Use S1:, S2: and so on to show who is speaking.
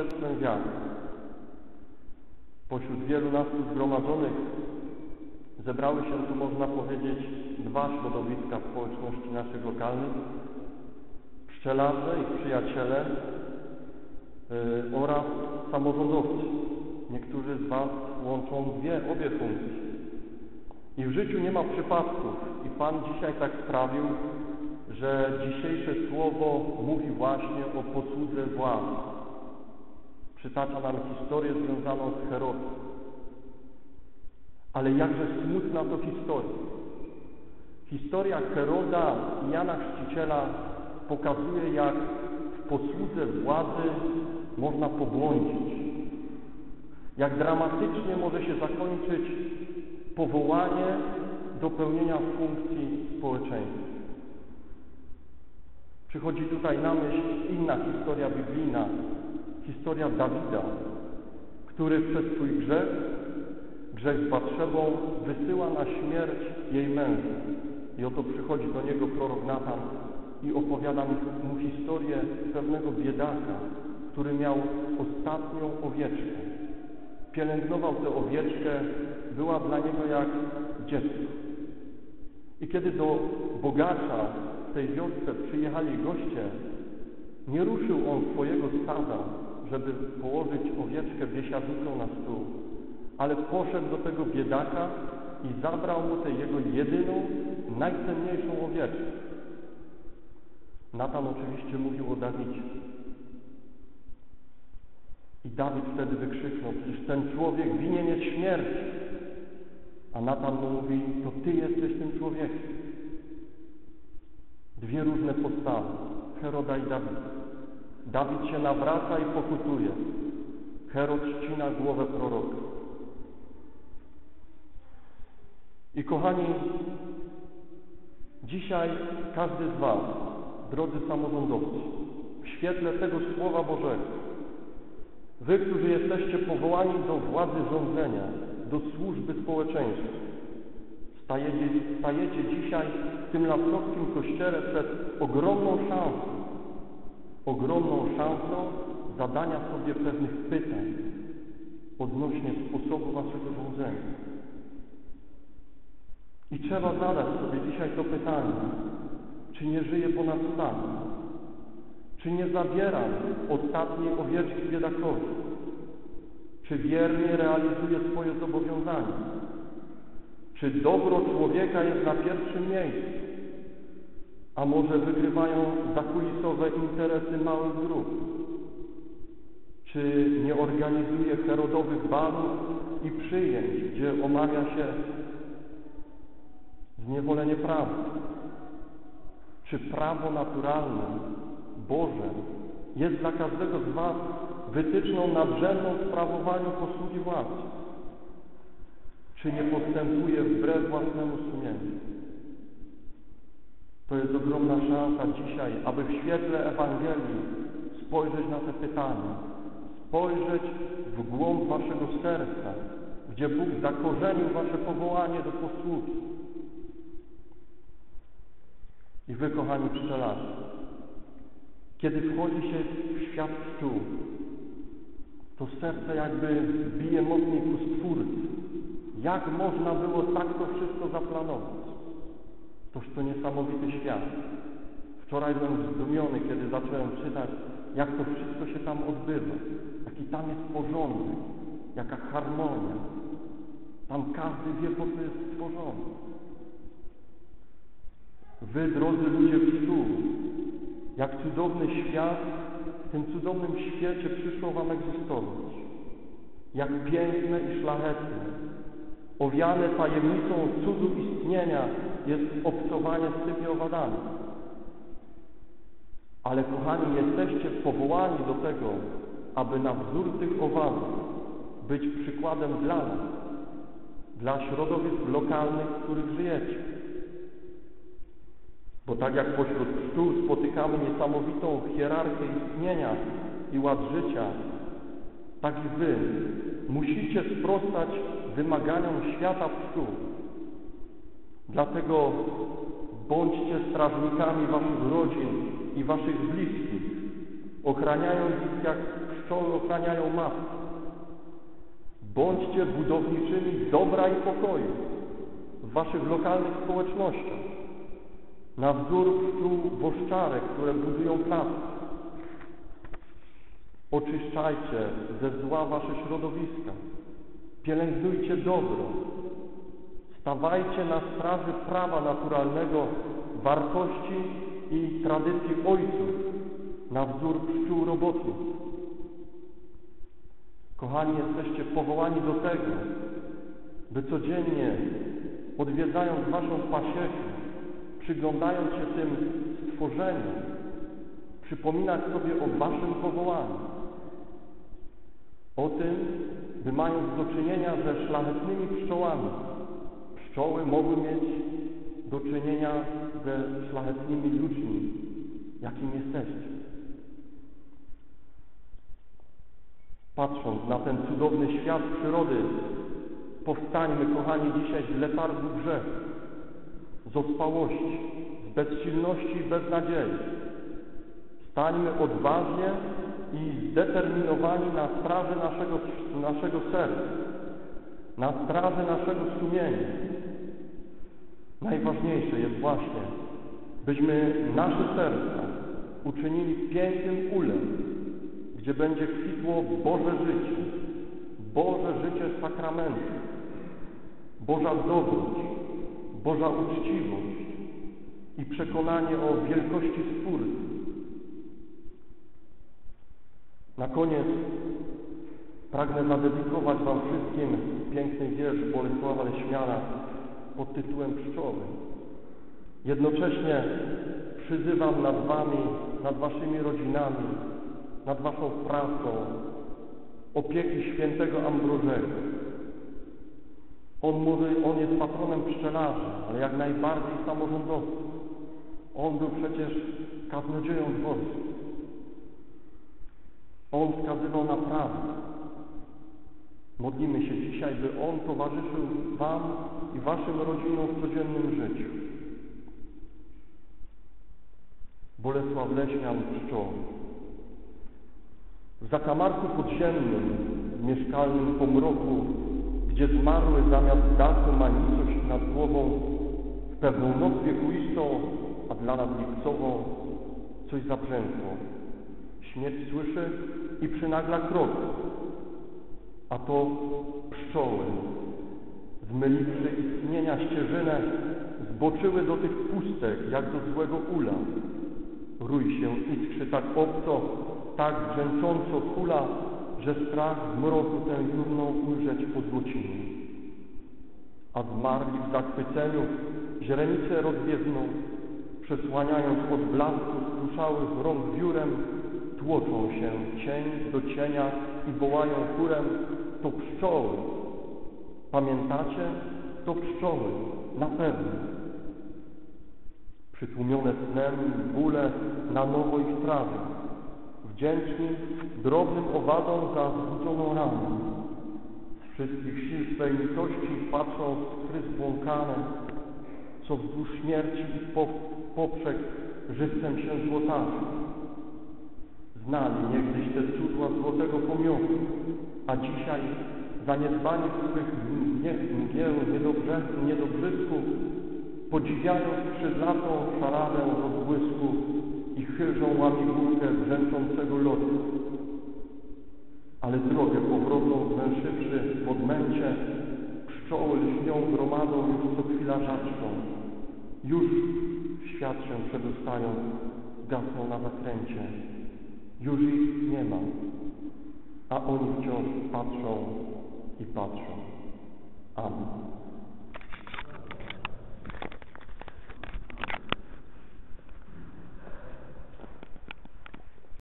S1: świadectwem wiary. Pośród wielu nas tu zgromadzonych zebrały się tu, można powiedzieć, dwa środowiska społeczności naszych lokalnych. Pszczelarze i przyjaciele yy, oraz samorządowcy. Niektórzy z Was łączą dwie, obie funkcje. I w życiu nie ma przypadków. I Pan dzisiaj tak sprawił, że dzisiejsze słowo mówi właśnie o posłudze władzy. Przytacza nam historię związaną z Herodem. Ale jakże smutna to historia. Historia Heroda i Jana Chrzciciela pokazuje, jak w posłudze władzy można pobłądzić. Jak dramatycznie może się zakończyć powołanie do pełnienia funkcji społeczeństwa. Przychodzi tutaj na myśl inna historia biblijna, historia Dawida, który przez swój grzech, grzech z Batrzebą, wysyła na śmierć jej męża. I oto przychodzi do niego prorok Natan i opowiada mu historię pewnego biedaka, który miał ostatnią owieczkę. Pielęgnował tę owieczkę, była dla niego jak dziecko. I kiedy do bogacza w tej wiosce przyjechali goście, nie ruszył on swojego stada, żeby położyć owieczkę biesiadniką na stół, ale poszedł do tego biedaka i zabrał mu tę jego jedyną, najcenniejszą owieczkę. Natan oczywiście mówił o Dawidzie. I Dawid wtedy wykrzyknął, przecież ten człowiek winien jest śmierć. A Natan mu mówi, to ty jesteś tym człowiekiem. Dwie różne postawy, Heroda i Dawida. Dawid się nawraca i pokutuje. Herod ścina głowę proroka. I kochani, dzisiaj każdy z Was, drodzy samorządowcy, w świetle tego Słowa Bożego, Wy, którzy jesteście powołani do władzy rządzenia, do służby społeczeństwu, stajecie, stajecie dzisiaj w tym lasowskim kościele przed ogromną szansą, ogromną szansą zadania sobie pewnych pytań odnośnie sposobu Waszego rządzenia. I trzeba zadać sobie dzisiaj to pytanie, czy nie żyje ponad stan? Czy nie zabiera ostatniej owieczki biedakowi? Czy wiernie realizuje swoje zobowiązania? Czy dobro człowieka jest na pierwszym miejscu? A może wygrywają zakulisowe interesy małych grup? Czy nie organizuje herodowych balów i przyjęć, gdzie omawia się zniewolenie prawa? Czy prawo naturalne, Boże, jest dla każdego z Was wytyczną nadrzędną w sprawowaniu posługi władzy? Czy nie postępuje wbrew własnemu sumieniu? To jest ogromna szansa dzisiaj, aby w świetle Ewangelii spojrzeć na te pytania, spojrzeć w głąb Waszego serca, gdzie Bóg zakorzenił Wasze powołanie do posługi. I Wy, kochani pszczelarze, kiedy wchodzi się w świat pszczół, to serce jakby bije mocniej ku Stwórcy. Jak można było tak to wszystko zaplanować? Toż to niesamowity świat. Wczoraj byłem zdumiony, kiedy zacząłem czytać, jak to wszystko się tam odbywa. Jaki tam jest porządek, jaka harmonia. Tam każdy wie, po co jest stworzony. Wy, drodzy ludzie pszczół, jak cudowny świat, w tym cudownym świecie przyszło Wam egzystować. Jak piękne i szlachetne, owiane tajemnicą cudu istnienia jest obcowanie z tymi owadami. Ale kochani, jesteście powołani do tego, aby na wzór tych owadów być przykładem dla nas, dla środowisk lokalnych, w których żyjecie. Bo tak jak pośród pszczół spotykamy niesamowitą hierarchię istnienia i ład życia, tak i Wy musicie sprostać wymaganiom świata pszczół. Dlatego bądźcie strażnikami Waszych rodzin i Waszych bliskich, ochraniając ich jak pszczoły ochraniają matki. Bądźcie budowniczymi dobra i pokoju w waszych lokalnych społecznościach. Na wzór pszczół woszczarek, które budują plac. Oczyszczajcie ze zła wasze środowiska. Pielęgnujcie dobro. Stawajcie na straży prawa naturalnego, wartości i tradycji ojców, na wzór pszczół robotników. Kochani, jesteście powołani do tego, by codziennie odwiedzając Waszą pasiekę, przyglądając się tym stworzeniom, przypominać sobie o Waszym powołaniu. O tym, by mając do czynienia ze szlachetnymi pszczołami, pszczoły mogły mieć do czynienia ze szlachetnymi ludźmi, jakim jesteście. Patrząc na ten cudowny świat przyrody, powstańmy, kochani, dzisiaj z letargu grzechu, z ospałości, z bezsilności i beznadziei. Stańmy odważnie i zdeterminowani na straży naszego, naszego serca, na straży naszego sumienia. Najważniejsze jest właśnie, byśmy nasze serca uczynili pięknym ulem, gdzie będzie kwitło Boże życie, Boże życie sakramentu, Boża dobroć, Boża uczciwość i przekonanie o wielkości stwórcy. Na koniec pragnę zadedykować Wam wszystkim piękny wiersz Bolesława Leśmiana pod tytułem Pszczoły. Jednocześnie przyzywam nad Wami, nad Waszymi rodzinami, nad Waszą pracą opieki świętego Ambrożego. On mówi, on jest patronem pszczelarzy, ale jak najbardziej samorządowców. On był przecież kaznodzieją dworskim. On wskazywał na prawo. Modlimy się dzisiaj, by On towarzyszył Wam i Waszym rodzinom w codziennym życiu. Bolesław Leśmian Pszczoły. W zakamarku podziemnym, mieszkalnym pomroku, gdzie zmarły zamiast dachu ma nicość nad głową, w pewną noc wiekuistą, a dla nas lipcową, coś zabrzękło. Śmierć słyszy i przynagla krok, a to pszczoły, zmyliwszy istnienia ścieżynę, zboczyły do tych pustek, jak do złego ula. Rój się iskrzy tak obco, tak brzęcząco kula, że strach w mroku tę jurną ujrzeć pozłocimy. A zmarli w zachwyceniu źrenice rozbiegną, przesłaniając od blasku skruszałych rąk wiórem, tłoczą się cień do cienia i wołają chórem, to pszczoły. Pamiętacie? To pszczoły, na pewno. Przytłumione snem, bóle na nowo ich trawy wdzięczni drobnym owadom za zbudzoną ranę. Z wszystkich sił swej litości patrzą w krys błąkane, co wzdłuż śmierci i po, poprzek żywcem się złotarzy. Znali niegdyś te cudła złotego pomiotu, a dzisiaj zaniedbani swych mgieł niedobrzysku, podziwiają skrzydlatą szaradę rozbłysku i chylżą łamigłówkę brzęczącego lotu. Ale drogę powrotną zwęszywszy w odmęcie, pszczoły lśnią gromadą już co chwila rzadszą. Już w świat się przedostają, gasną na zakręcie. Już ich nie ma, a oni wciąż patrzą i patrzą. Amen.